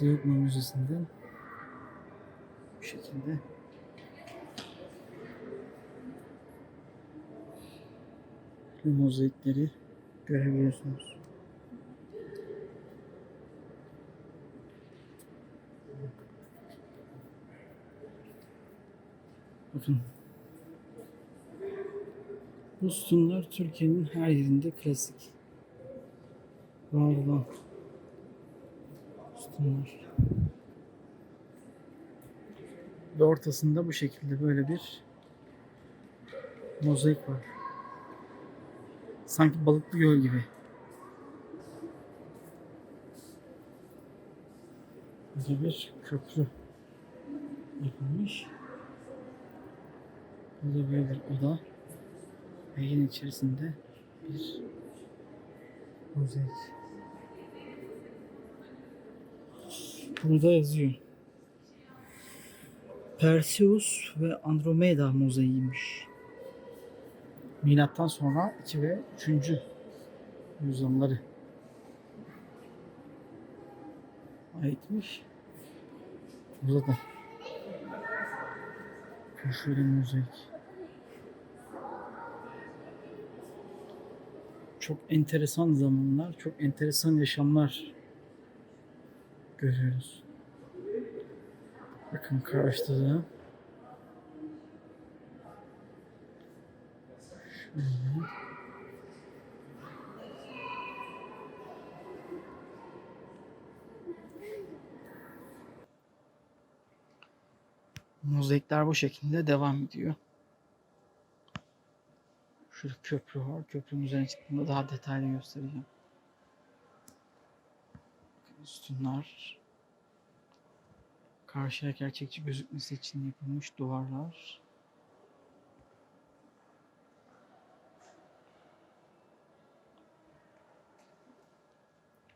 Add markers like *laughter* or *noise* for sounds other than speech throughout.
Zeugma Müzesi'nden bu şekilde bu mozaikleri görebiliyorsunuz. Bakın. Bu sütunlar Türkiye'nin her yerinde klasik. Var olan sütunlar. Ve ortasında bu şekilde böyle bir mozaik var. Sanki balıklı göl gibi. Burada bir köprü yapılmış. Burada böyle bir oda. Ve yine içerisinde bir mozaik. Burada yazıyor. Perseus ve Andromeda mozaiğiymiş. Milattan sonra 2 ve 3. yüzyılları aitmiş. Burada da şöyle mozaik. Çok enteresan zamanlar, çok enteresan yaşamlar görüyoruz. Bakın karşıda da şöyle Mozaikler bu şekilde devam ediyor. Şurada köprü var. Köprünün üzerine çıktığımda daha detaylı göstereceğim. Sütunlar. Karşıya gerçekçi gözükmesi için yapılmış duvarlar.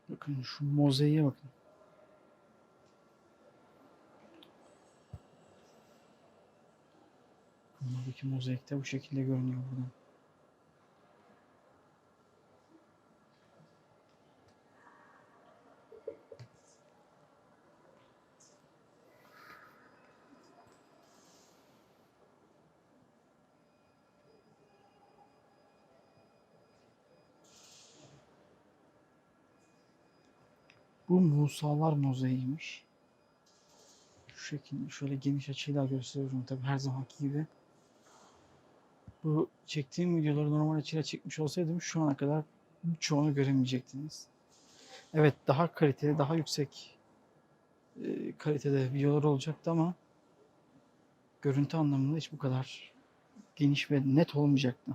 Bakın şu mozaiğe bakın. Buradaki mozaik de bu şekilde görünüyor buradan. Musalar mozaiğiymiş. Şu şekilde şöyle geniş açıyla gösteriyorum tabi her zamanki gibi. Bu çektiğim videoları normal açıyla çekmiş olsaydım şu ana kadar çoğunu göremeyecektiniz. Evet daha kaliteli, daha yüksek e, kalitede videolar olacaktı ama görüntü anlamında hiç bu kadar geniş ve net olmayacaktı.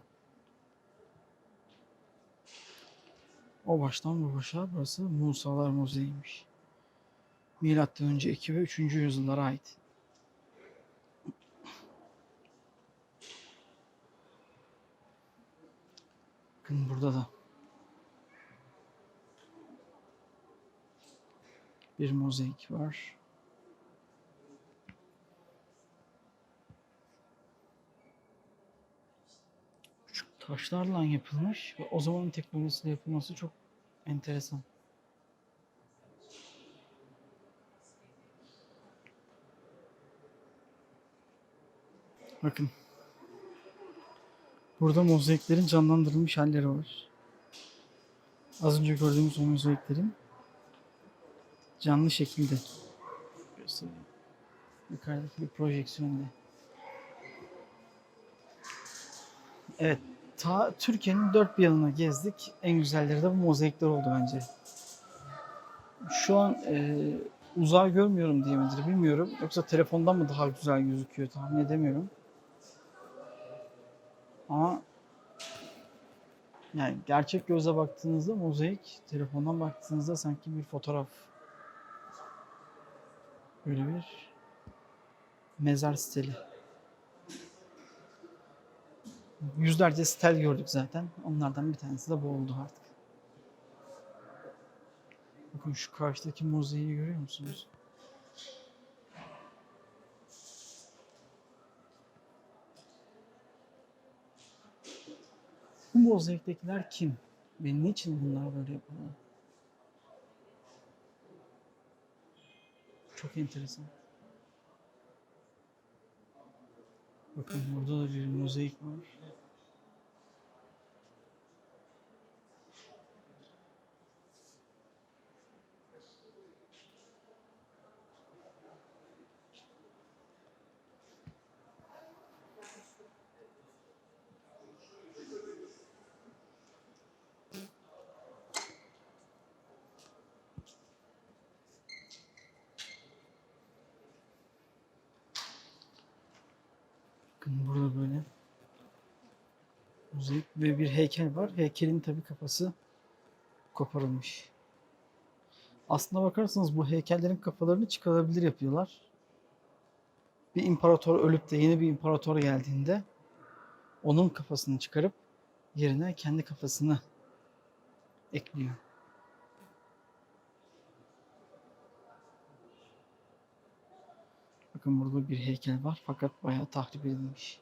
O baştan bu başa burası Musalar Mozei'ymiş. Milattan önce 2 ve 3. yüzyıllara ait. Bakın burada da bir mozaik var. Küçük taşlarla yapılmış ve o zamanın teknolojisiyle yapılması çok enteresan. Bakın. Burada mozaiklerin canlandırılmış halleri var. Az önce gördüğümüz o mozaiklerin canlı şekilde göstereyim. Yukarıdaki bir projeksiyonda. Evet, ta Türkiye'nin dört bir yanına gezdik. En güzelleri de bu mozaikler oldu bence. Şu an e, uzağı görmüyorum diye midir bilmiyorum. Yoksa telefondan mı daha güzel gözüküyor tahmin edemiyorum. Ama yani gerçek göze baktığınızda mozaik, telefondan baktığınızda sanki bir fotoğraf. Böyle bir mezar stili. Yüzlerce stel gördük zaten. Onlardan bir tanesi de bu oldu artık. Bakın şu karşıdaki mozaiği görüyor musunuz? Bu mozaiktekiler kim? Ve niçin bunlar böyle yapılıyor? Çok enteresan. Bakın burada da bir mozaik var. Bakın burada böyle mozaik ve bir heykel var. Heykelin tabi kafası koparılmış. Aslına bakarsanız bu heykellerin kafalarını çıkarabilir yapıyorlar. Bir imparator ölüp de yeni bir imparator geldiğinde onun kafasını çıkarıp yerine kendi kafasını ekliyor. Bakın burada bir heykel var fakat bayağı tahrip edilmiş.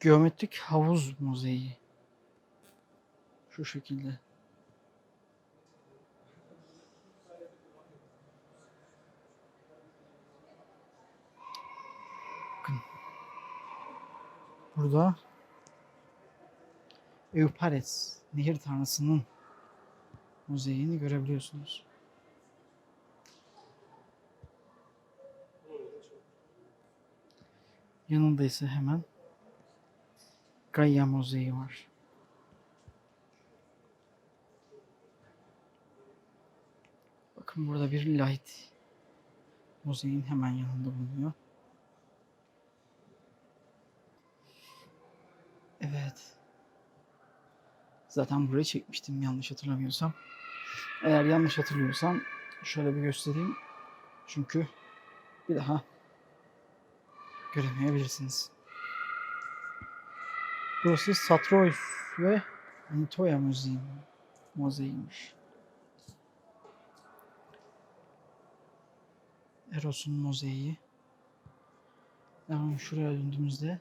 Geometrik havuz mozaiği. Şu şekilde. Bakın. Burada Eupares, nehir tanrısının mozaiğini görebiliyorsunuz. Yanında ise hemen Gaia mozaiği var. Bakın burada bir light mozaiğin hemen yanında bulunuyor. Evet. Zaten burayı çekmiştim yanlış hatırlamıyorsam. Eğer yanlış hatırlıyorsam şöyle bir göstereyim. Çünkü bir daha göremeyebilirsiniz. Burası Satrois ve Anitoya Müziği mozaiğiymiş. Eros'un mozaiği. Hemen şuraya döndüğümüzde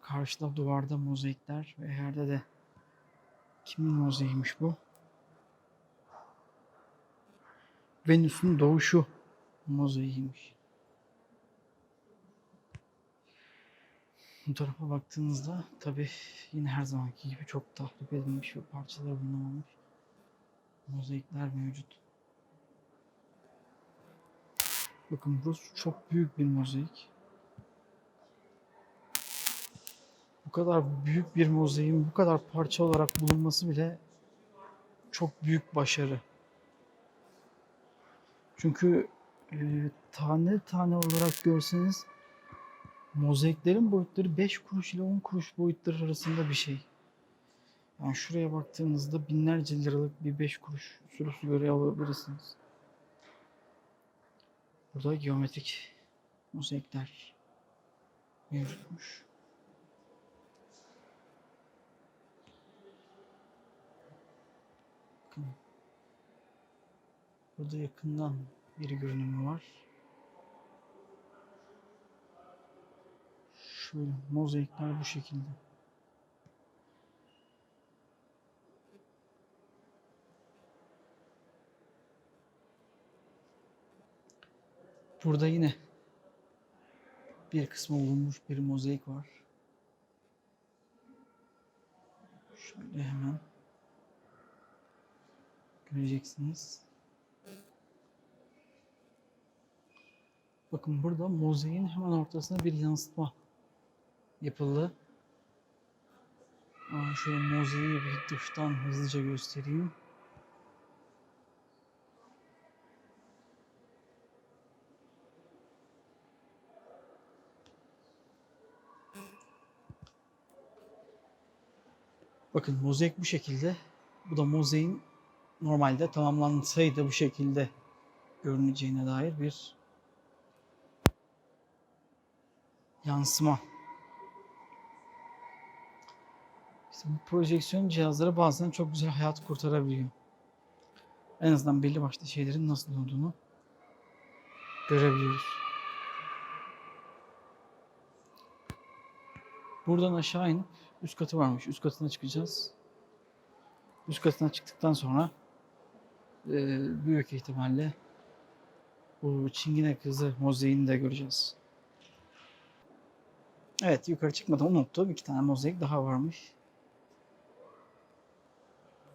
karşıda duvarda mozaikler ve yerde de kimin mozaiğiymiş bu? Venüs'ün doğuşu mozaiğiymiş. Bu tarafa baktığınızda tabi yine her zamanki gibi çok tahrip edilmiş ve parçalar bulunamamış mozaikler mevcut. Bakın burası çok büyük bir mozaik. Bu kadar büyük bir mozaiğin bu kadar parça olarak bulunması bile çok büyük başarı. Çünkü e, tane tane olarak görseniz mozaiklerin boyutları 5 kuruş ile 10 kuruş boyutları arasında bir şey. Yani şuraya baktığınızda binlerce liralık bir 5 kuruş sürüsü göre alabilirsiniz. Burada geometrik mozaikler mevcutmuş. Burada yakından bir görünümü var. Şöyle mozaikler bu şekilde. Burada yine bir kısmı bulunmuş bir mozaik var. Şöyle hemen göreceksiniz. Bakın burada mozaiğin hemen ortasına bir yansıtma yapıldı. Aa, şöyle mozaiği bir dıştan hızlıca göstereyim. Bakın mozaik bu şekilde. Bu da mozaiğin normalde tamamlansaydı bu şekilde görüneceğine dair bir yansıma. Bu projeksiyon cihazları bazen çok güzel hayat kurtarabiliyor. En azından belli başlı şeylerin nasıl olduğunu görebiliyoruz. Buradan aşağı inip üst katı varmış. Üst katına çıkacağız. Üst katına çıktıktan sonra e, büyük ihtimalle bu Çingene kızı mozaiğini de göreceğiz. Evet yukarı çıkmadan unuttum. İki tane mozaik daha varmış.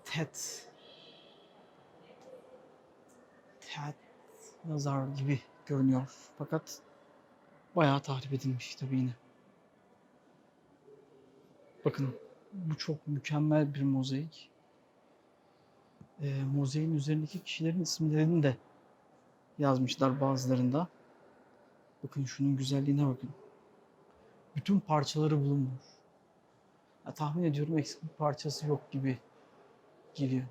Tet. Tet yazar gibi görünüyor. Fakat bayağı tahrip edilmiş tabii yine. Bakın bu çok mükemmel bir mozaik. Ee, mozaiğin üzerindeki kişilerin isimlerini de yazmışlar bazılarında. Bakın şunun güzelliğine bakın. Bütün parçaları bulunmuş. Ya, tahmin ediyorum eksik bir parçası yok gibi geliyor.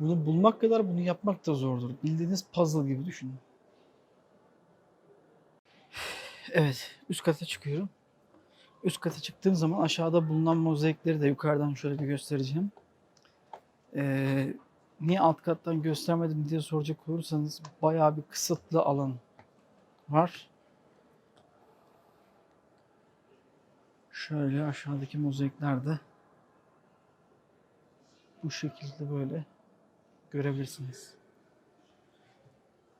Bunu bulmak kadar bunu yapmak da zordur. Bildiğiniz puzzle gibi düşünün. Evet, üst kata çıkıyorum. Üst kata çıktığım zaman aşağıda bulunan mozaikleri de yukarıdan şöyle bir göstereceğim. Ee, niye alt kattan göstermedim diye soracak olursanız bayağı bir kısıtlı alan var. Şöyle aşağıdaki mozaikler de bu şekilde böyle görebilirsiniz.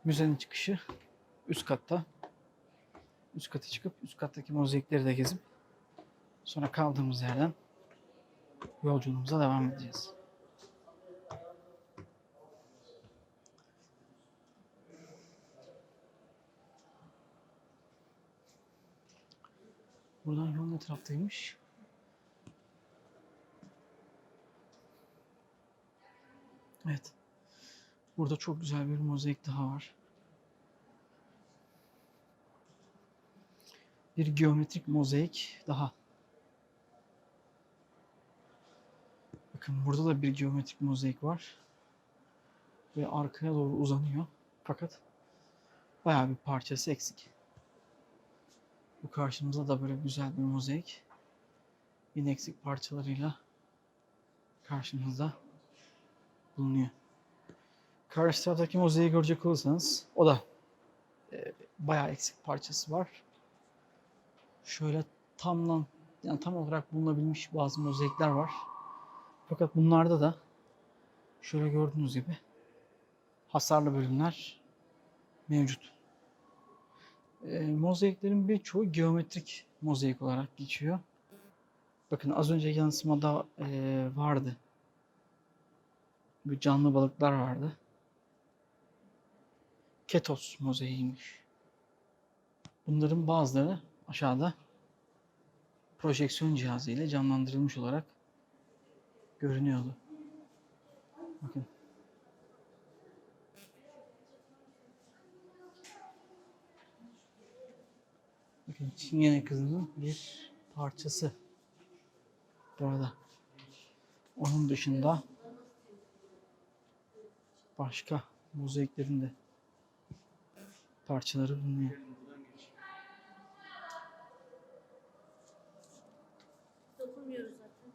Müzenin çıkışı üst katta. Üst kata çıkıp üst kattaki mozaikleri de gezip sonra kaldığımız yerden yolculuğumuza devam edeceğiz. Buradan yol ne Evet. Burada çok güzel bir mozaik daha var. Bir geometrik mozaik daha. Bakın burada da bir geometrik mozaik var. Ve arkaya doğru uzanıyor. Fakat bayağı bir parçası eksik. Bu karşımızda da böyle güzel bir mozaik. Yine eksik parçalarıyla karşımızda bulunuyor. Karşı taraftaki mozaiği görecek olursanız o da e, bayağı eksik parçası var. Şöyle tamlan yani tam olarak bulunabilmiş bazı mozaikler var. Fakat bunlarda da şöyle gördüğünüz gibi hasarlı bölümler mevcut. E, mozaiklerin birçoğu geometrik mozaik olarak geçiyor. Bakın az önce yansımada e, vardı. Bu canlı balıklar vardı. Ketos mozaiğiymiş. Bunların bazıları aşağıda projeksiyon cihazı ile canlandırılmış olarak görünüyordu. Bakın. Bakın Çingene kızının bir parçası. Burada. Onun dışında başka mozaiklerin de parçaları bulunuyor. Dokunmuyoruz zaten.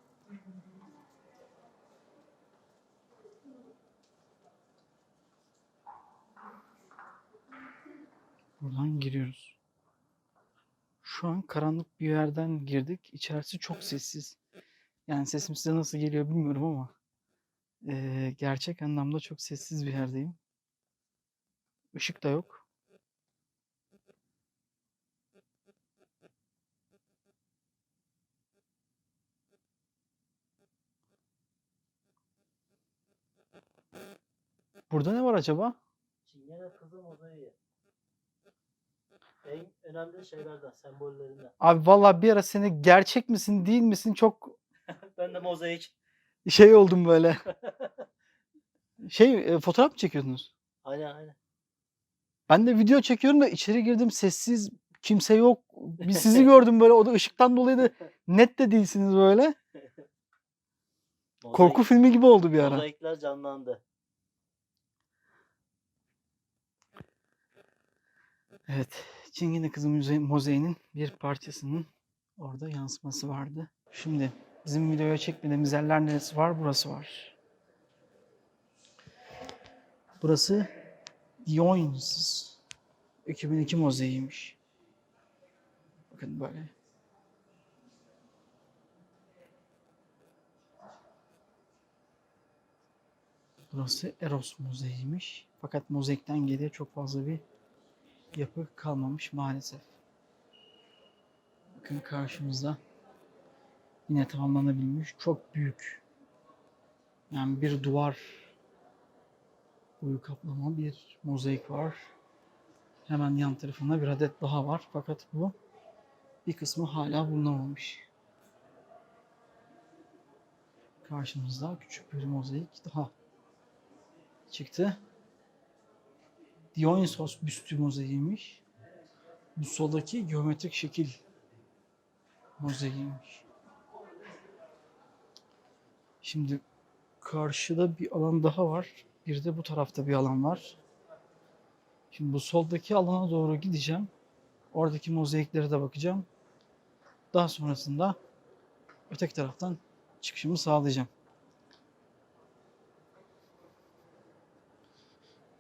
Buradan giriyoruz. Şu an karanlık bir yerden girdik. İçerisi çok sessiz. Yani sesim size nasıl geliyor bilmiyorum ama eee, gerçek anlamda çok sessiz bir yerdeyim. Işık da yok. Burada ne var acaba? Çingene kızı mozaiği. En önemli şeylerden, sembollerinden. Abi vallahi bir ara seni gerçek misin değil misin çok *laughs* ben de mozaik. Şey oldum böyle. *laughs* Şey e, fotoğraf mı çekiyordunuz? Aynen aynen. Ben de video çekiyorum da içeri girdim sessiz kimse yok. Bir sizi *laughs* gördüm böyle o da ışıktan dolayı da *laughs* net de değilsiniz böyle. Korku filmi gibi oldu bir ara. Mozaikler canlandı. Evet. Çingene Kızı Müze Mozeyi'nin bir parçasının orada yansıması vardı. Şimdi bizim videoya çekmediğimiz yerler neresi var? Burası var. Burası Dionysus 2002 mozeiymiş. Bakın böyle. Burası Eros Mozei'ymiş. Fakat mozaikten geriye çok fazla bir yapı kalmamış maalesef. Bakın karşımızda yine tamamlanabilmiş çok büyük yani bir duvar boyu kaplama bir mozaik var. Hemen yan tarafında bir adet daha var. Fakat bu bir kısmı hala bulunamamış. Karşımızda küçük bir mozaik daha çıktı. Dionysos büstü mozaiğiymiş. Bu soldaki geometrik şekil mozaiğiymiş. Şimdi karşıda bir alan daha var. Bir de bu tarafta bir alan var. Şimdi bu soldaki alana doğru gideceğim. Oradaki mozaiklere de bakacağım. Daha sonrasında öteki taraftan çıkışımı sağlayacağım.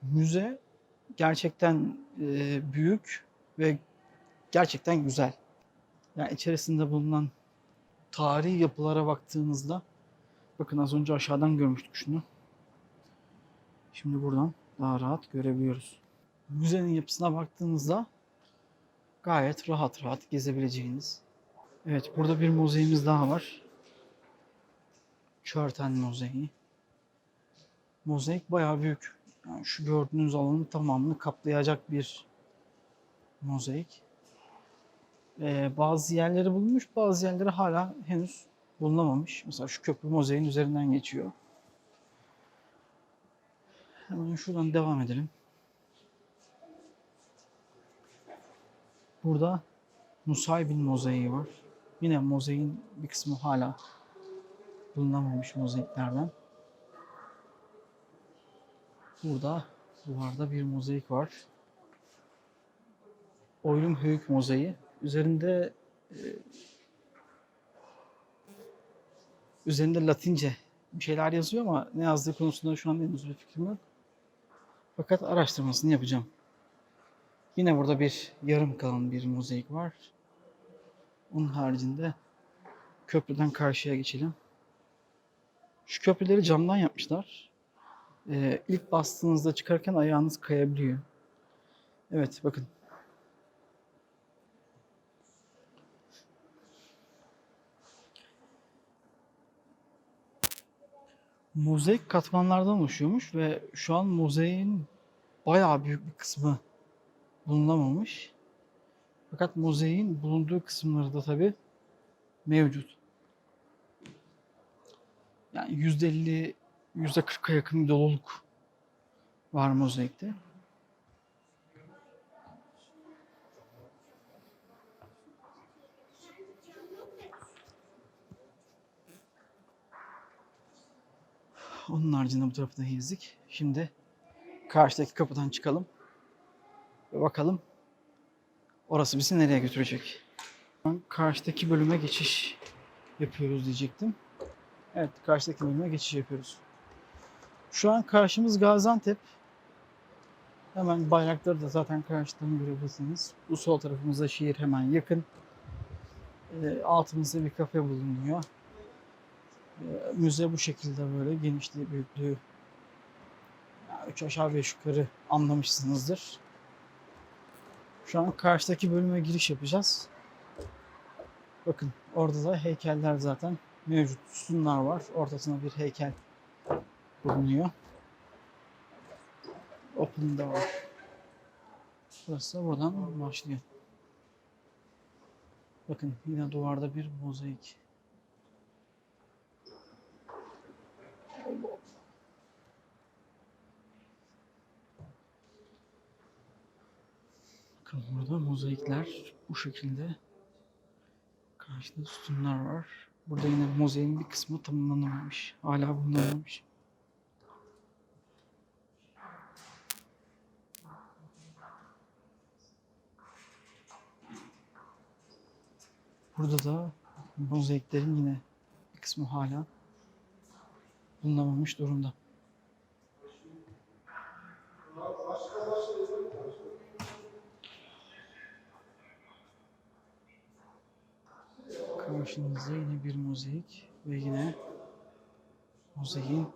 Müze gerçekten e, büyük ve gerçekten güzel. Yani içerisinde bulunan tarihi yapılara baktığınızda bakın az önce aşağıdan görmüştük şunu. Şimdi buradan daha rahat görebiliyoruz. Müzenin yapısına baktığınızda gayet rahat rahat gezebileceğiniz. Evet burada bir mozaik daha var. Çörten mozaiği. Mozaik bayağı büyük. Yani şu gördüğünüz alanın tamamını kaplayacak bir mozaik. Ee, bazı yerleri bulunmuş, bazı yerleri hala henüz bulunamamış. Mesela şu köprü mozaiğin üzerinden geçiyor. Hemen şuradan devam edelim. Burada Nusaybin mozaiği var. Yine mozaiğin bir kısmı hala bulunamamış mozaiklerden. Burada duvarda bir mozaik var. Oylum Höyük mozaiği. Üzerinde e, üzerinde Latince bir şeyler yazıyor ama ne yazdığı konusunda şu an henüz bir fikrim yok. Fakat araştırmasını yapacağım. Yine burada bir yarım kalan bir mozaik var. Onun haricinde köprüden karşıya geçelim. Şu köprüleri camdan yapmışlar. Ee, ilk bastığınızda çıkarken ayağınız kayabiliyor. Evet bakın. Mozaik katmanlardan oluşuyormuş ve şu an mozaiğin bayağı büyük bir kısmı bulunamamış. Fakat mozaiğin bulunduğu kısımları da tabi mevcut. Yani %50, %40'a yakın bir doluluk var mozaikte. Onun haricinde bu tarafı da gezdik. Şimdi karşıdaki kapıdan çıkalım. Ve bakalım orası bizi nereye götürecek. Karşıdaki bölüme geçiş yapıyoruz diyecektim. Evet karşıdaki bölüme geçiş yapıyoruz. Şu an karşımız Gaziantep. Hemen bayrakları da zaten karşıdan görebilirsiniz. Bu sol tarafımızda şehir hemen yakın. Ee, altımızda bir kafe bulunuyor. Müze bu şekilde böyle genişliği, büyüklüğü. Yani üç aşağı beş yukarı anlamışsınızdır. Şu an karşıdaki bölüme giriş yapacağız. Bakın orada da heykeller zaten mevcut. Sütunlar var. Ortasına bir heykel bulunuyor. Open'da var. Burası da buradan başlıyor. Bakın yine duvarda bir mozaik. Bakın burada mozaikler bu şekilde. Karşıda sütunlar var. Burada yine mozaiğin bir kısmı tamamlanamamış. Hala bulunamamış. Burada da mozaiklerin yine bir kısmı hala bulunamamış durumda. Karşınızda yine bir mozaik ve yine mozaiğin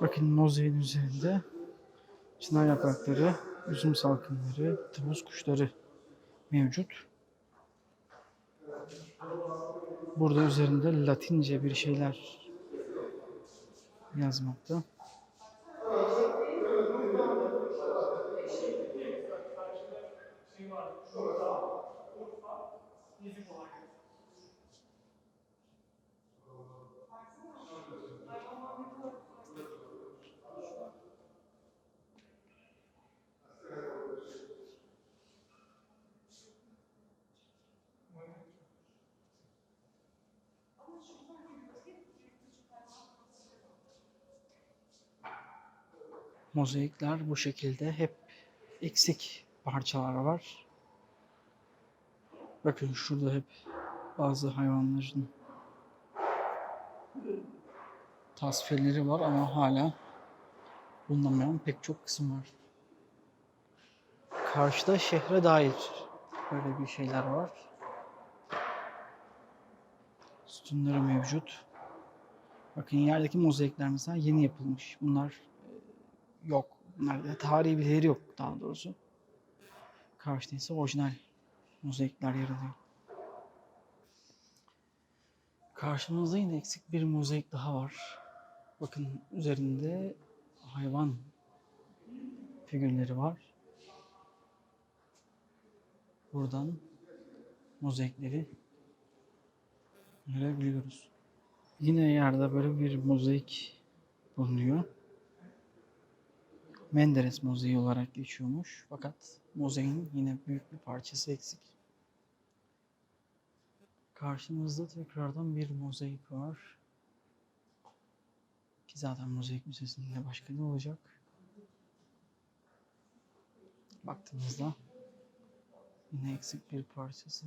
Bakın mozaiğin üzerinde çınar yaprakları, üzüm salkımları, tavus kuşları mevcut. Burada üzerinde Latince bir şeyler yazmakta. Mozaikler bu şekilde hep eksik parçalar var. Bakın şurada hep bazı hayvanların e, tasvirleri var ama hala bulunamayan pek çok kısım var. Karşıda şehre dair böyle bir şeyler var. Sütunları mevcut. Bakın yerdeki mozaikler mesela yeni yapılmış. Bunlar yok. Bunlarda tarihi bir değeri yok daha doğrusu. Karşıda ise orijinal mozaikler yer alıyor. Karşımızda yine eksik bir mozaik daha var. Bakın üzerinde hayvan figürleri var. Buradan mozaikleri görebiliyoruz. Yine yerde böyle bir mozaik bulunuyor. Menderes mozaiği olarak geçiyormuş. Fakat mozaiğin yine büyük bir parçası eksik. Karşımızda tekrardan bir mozaik var. Ki zaten mozaik müzesinde başka ne olacak? Baktığımızda yine eksik bir parçası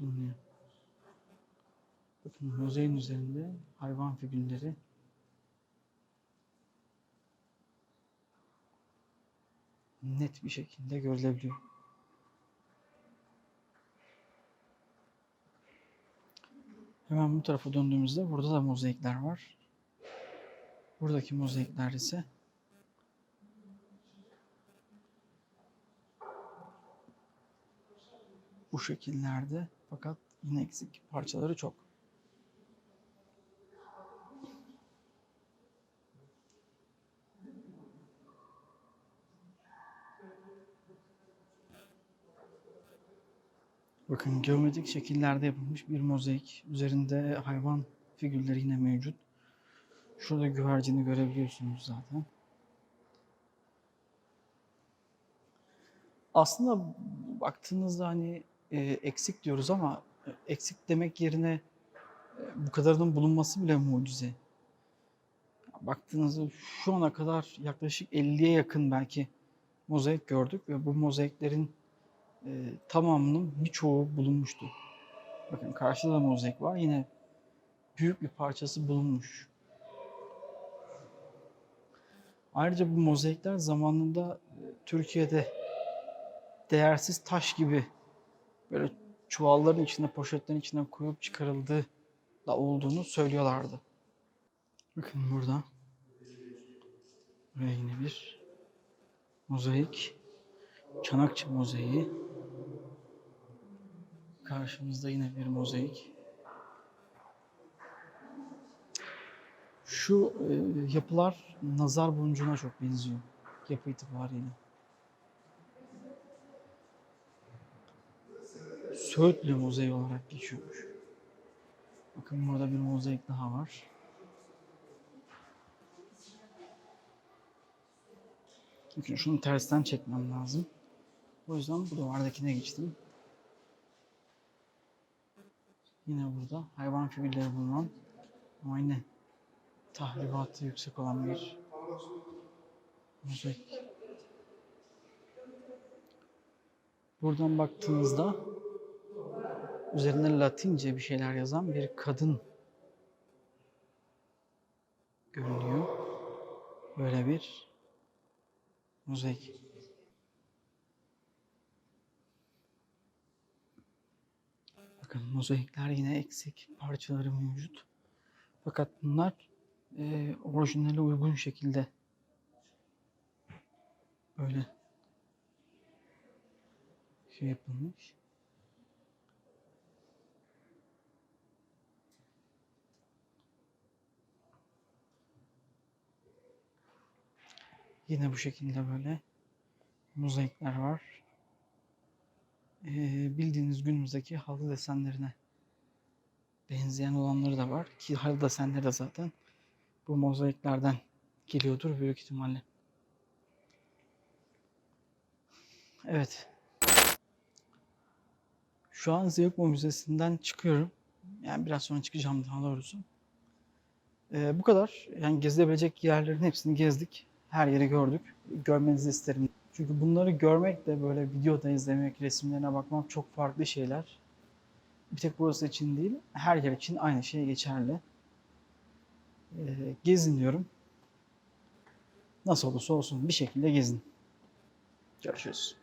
bulunuyor. Bakın mozaiğin üzerinde hayvan figürleri net bir şekilde görülebiliyor. Hemen bu tarafa döndüğümüzde burada da mozaikler var. Buradaki mozaikler ise bu şekillerde fakat yine eksik parçaları çok. Bakın geometrik şekillerde yapılmış bir mozaik. Üzerinde hayvan figürleri yine mevcut. Şurada güvercini görebiliyorsunuz zaten. Aslında baktığınızda hani e, eksik diyoruz ama e, eksik demek yerine e, bu kadarının bulunması bile mucize. Baktığınızda şu ana kadar yaklaşık 50'ye yakın belki mozaik gördük ve bu mozaiklerin e, tamamının birçoğu bulunmuştu. Bakın karşıda da mozaik var. Yine büyük bir parçası bulunmuş. Ayrıca bu mozaikler zamanında e, Türkiye'de değersiz taş gibi böyle çuvalların içine, poşetlerin içine koyup çıkarıldığı da olduğunu söylüyorlardı. Bakın burada buraya yine bir mozaik. Çanakçı mozaiği. Karşımızda yine bir mozaik. Şu e, yapılar nazar boncuğuna çok benziyor. Yapı itibariyle. Söğütlü mozaiği olarak geçiyormuş. Bakın burada bir mozaik daha var. Çünkü şunu tersten çekmem lazım. O yüzden bu duvardakine geçtim. Yine burada hayvan figürleri bulunan ama yine tahribatı yüksek olan bir mozaik. Buradan baktığınızda üzerinde Latince bir şeyler yazan bir kadın görünüyor. Böyle bir mozaik. Bakın mozaikler yine eksik parçaları mevcut. Fakat bunlar e, orijinale uygun şekilde böyle şey yapılmış. Yine bu şekilde böyle mozaikler var. Bildiğiniz günümüzdeki halı desenlerine benzeyen olanları da var. Ki halı desenleri de zaten bu mozaiklerden geliyordur büyük ihtimalle. Evet. Şu an Zeugma Müzesi'nden çıkıyorum. Yani biraz sonra çıkacağım daha doğrusu. Ee, bu kadar. Yani gezilebilecek yerlerin hepsini gezdik. Her yeri gördük. Görmenizi isterim. Çünkü bunları görmek de böyle videoda izlemek, resimlerine bakmak çok farklı şeyler. Bir tek burası için değil, her yer için aynı şey geçerli. Ee, gezin diyorum. Nasıl olursa olsun bir şekilde gezin. Görüşürüz.